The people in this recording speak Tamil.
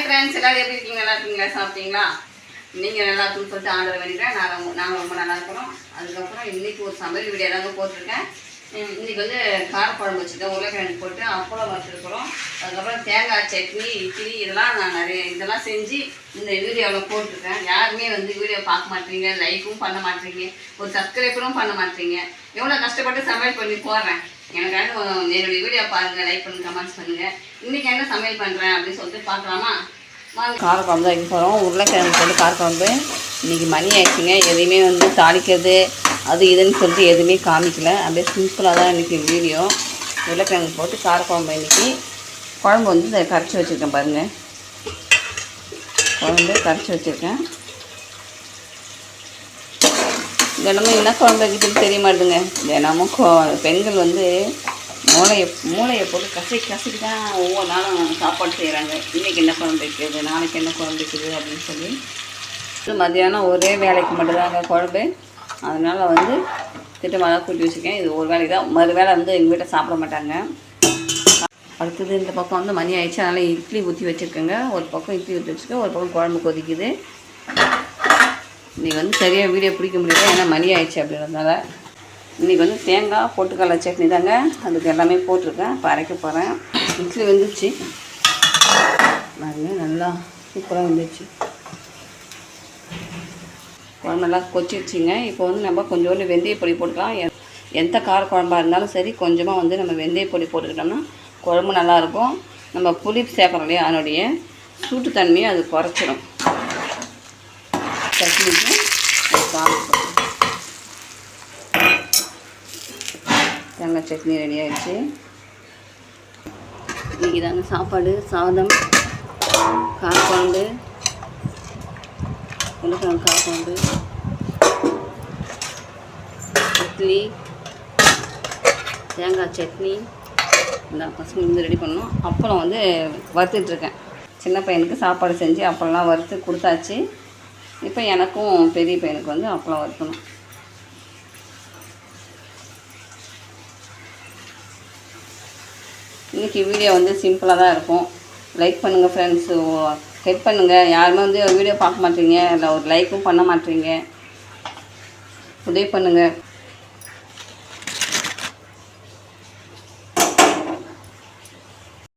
ஹாய் ஃப்ரெண்ட்ஸ் எல்லோரும் எப்படி இருக்கீங்க? நல்லா இருக்கீங்களா? சாப்பிட்டீங்களா? நீங்கள் நல்லா இருக்குன்னு சொல்லிட்டு ஆர்டர் வேண்டிக்கிறேன். நான் ரொம்ப நாங்கள் ரொம்ப நல்லா இருக்கிறோம் அதுக்கப்புறம் இன்றைக்கி ஒரு சமையல் வீடியோ தாங்க போட்டிருக்கேன். இன்றைக்கி இன்னைக்கு வந்து காரக்குழம்பு வச்சுருக்கேன். உருளைக்கிழங்கு போட்டு அப்பளம் வச்சுருக்குறோம். அதுக்கப்புறம் தேங்காய் சட்னி இட்லி இதெல்லாம் நான் நிறைய இதெல்லாம் செஞ்சு இந்த வீடியோவில் போட்டிருக்கேன். யாருமே வந்து வீடியோ பார்க்க மாட்டீங்க லைக்கும் பண்ண மாட்டீங்க. ஒரு சப்ஸ்கிரைபரும் பண்ண மாட்டீங்க. எவ்வளோ கஷ்டப்பட்டு சமையல் பண்ணி போடுறேன். எனக்காக என்னுடைய வீடியோ பாருங்கள் லைக் பண்ணுங்கள் கமெண்ட்ஸ் பண்ணுங்கள் இன்றைக்கி என்ன சமையல் பண்ணுறேன் அப்படின்னு சொல்லிட்டு பார்க்கலாமா? காரக்குழம்பு தான் வைக்க போகிறோம் உருளைக்கிழங்கு போட்டு காரக்குழம்பு. இன்றைக்கி மணி ஆயிடுச்சுங்க. எதையுமே வந்து தாளிக்கிறது அது இதுன்னு சொல்லிட்டு எதுவுமே காமிக்கல. அப்படியே சிம்பிளாக தான் இன்றைக்கி வீடியோ. உருளைக்கிழங்கு போட்டு காரக்குழம்பு இன்றைக்கி குழம்பு வந்து இதை கரைச்சி வச்சுருக்கேன் பாருங்கள் குழம்பு கரைச்சி வச்சுருக்கேன். தினமும் என்ன குழம்பு வைக்கிறதுன்னு தெரிய மாட்டேங்க தினமும் பெண்கள் வந்து மூளையை மூளையை போட்டு கசை கசக்கி தான் ஒவ்வொரு நாளும் சாப்பாடு செய்கிறாங்க இன்றைக்கி என்ன குழம்பு வைக்கிறது நாளைக்கு என்ன குழம்பு வைக்கிறது அப்படின்னு சொல்லி. மதியானம் மத்தியானம் ஒரே வேலைக்கு மட்டும்தாங்க குழம்பு. அதனால் வந்து திட்டமாக தான் கூட்டி வச்சுருக்கேன். இது ஒரு வேலைக்கு தான் மறு வேளை வந்து எங்கள் வீட்டை சாப்பிட மாட்டாங்க. அடுத்தது இந்த பக்கம் வந்து மணி ஆயிடுச்சு. அதனால் இட்லி ஊற்றி வச்சுருக்கேங்க. ஒரு பக்கம் இட்லி ஊற்றி வச்சுருக்கேன். ஒரு பக்கம் குழம்பு கொதிக்குது. இன்றைக்கி வந்து சரியாக வீடியோ பிடிக்க முடியல. ஏன்னா மணி ஆயிடுச்சு அப்படின்றதுனால. இன்றைக்கி வந்து தேங்காய் பொட்டுக்கடலை சட்னி தாங்க. அதுக்கு எல்லாமே போட்டிருக்கேன். இப்போ அரைக்க போகிறேன் இட்லி வந்துச்சு பாருங்க நல்லா சூப்பராக வந்துச்சு குழம்பு நல்லா கொச்சிடுச்சிங்க இப்போ வந்து நம்ம கொஞ்சோண்டு வெந்தய பொடி போட்டுக்கலாம். எந்த கார குழம்பா இருந்தாலும் சரி கொஞ்சமாக வந்து நம்ம வெந்தய பொடி போட்டுக்கிட்டோம்னா குழம்பு நல்லாயிருக்கும் நம்ம புளி சேர்க்குறோம் இல்லையா அதனுடைய சூட்டுத்தன்மையை அது குறைச்சிடும் சட்னிக்கு ஒரு காரம் போட்டு. தேங்காய் சட்னி ரெடி ஆகிடுச்சு இன்றைக்கி தாங்க சாப்பாடு சாதம் காரக்குழம்பு உருளைக்கிழங்கு காரக்குழம்பு இட்லி தேங்காய் சட்னி இந்த பசங்க வந்து ரெடி பண்ணோம் அப்புறம் வந்து வறுத்துட்ருக்கேன் சின்ன பையனுக்கு சாப்பாடு செஞ்சு அப்பளம்லாம் வறுத்து கொடுத்தாச்சு. இப்போ எனக்கும் பெரிய பையனுக்கு வந்து அப்பளம் வறுக்கணும். இன்றைக்கி வீடியோ வந்து சிம்பிளாக தான் இருக்கும். லைக் பண்ணுங்கள் ஃப்ரெண்ட்ஸு ஹெல்ப் பண்ணுங்கள் யாருமே வந்து வீடியோ பார்க்க மாட்டீங்க. இல்லை ஒரு லைக்கும் பண்ண மாட்டீங்க. உதவி பண்ணுங்கள்